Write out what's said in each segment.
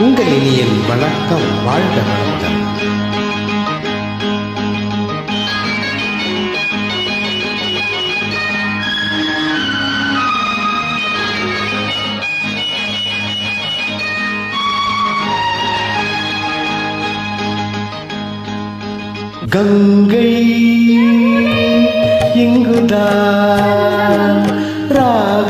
உங்கள் இனியின் வணக்கம் வாழ்க வணக்கம் கங்கை இங்குதான் ராக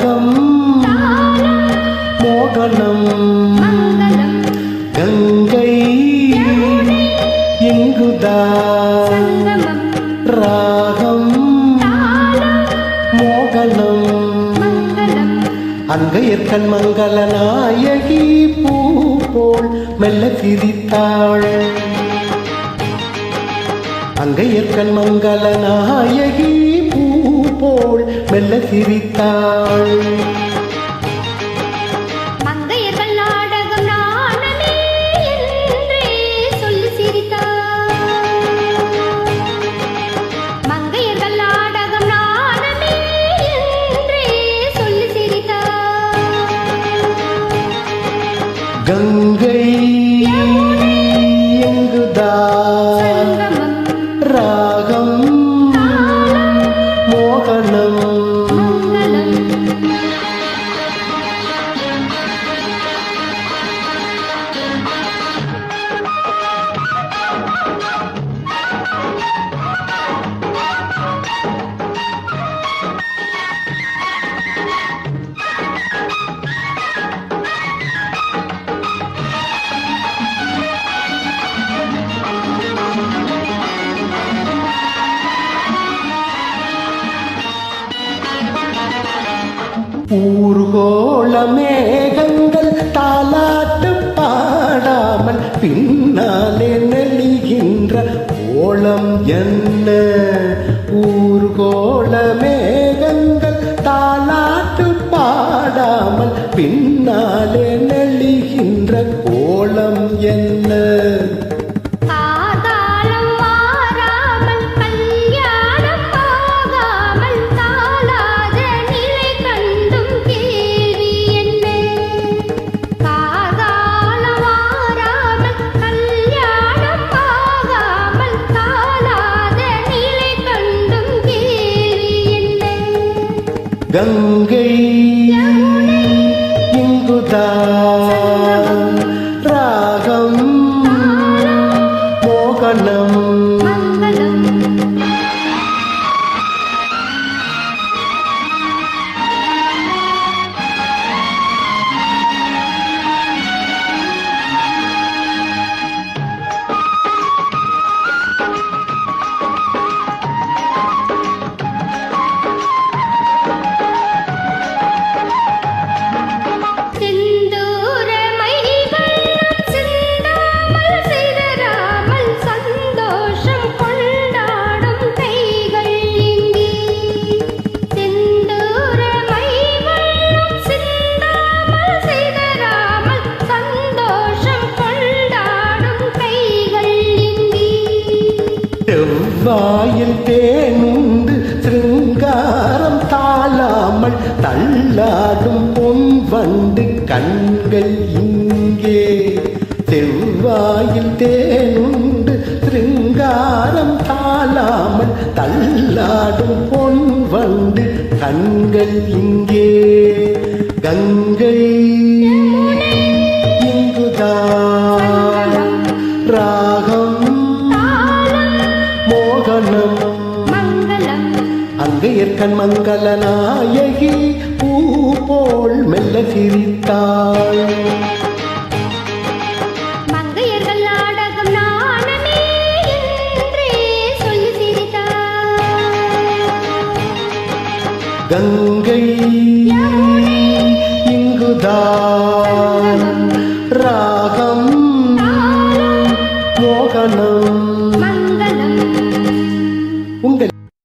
ராகம் மோகனம். அங்கையற்கண் மங்கள நாயகி பூ போல் மெல்ல சிரித்தாள். அங்கையற்கண் மங்கள நாயகி பூ போல் மெல்ல சிரித்தாள். கங்கை எங்குதான் ஊர்கோள மேகங்கள் தாலாட்டு பாடாமல் பின்னாலே நெளிகின்ற ஓளம் என்ன? ஊர்கோள மேகங்கள் தாலாட்டு பாடாமல் பின்னாலே கங்கை இங்குதான் வாயில் தேனுண்டு சிருங்காரம் தாழாமல் தள்ளாடும் பொன் வண்டு கண்கள் இங்கே. செவ்வாயில் தேனுண்டு சிருங்காரம் தாழாமல் தள்ளாடும் பொன் வண்டு கண்கள் இங்கே. கங்கை இங்குதான் ராகம் அங்கையற்கண் மங்கள நாயகி பூ போல் மெல்ல சிரித்தாள். கங்கை இங்குதான்.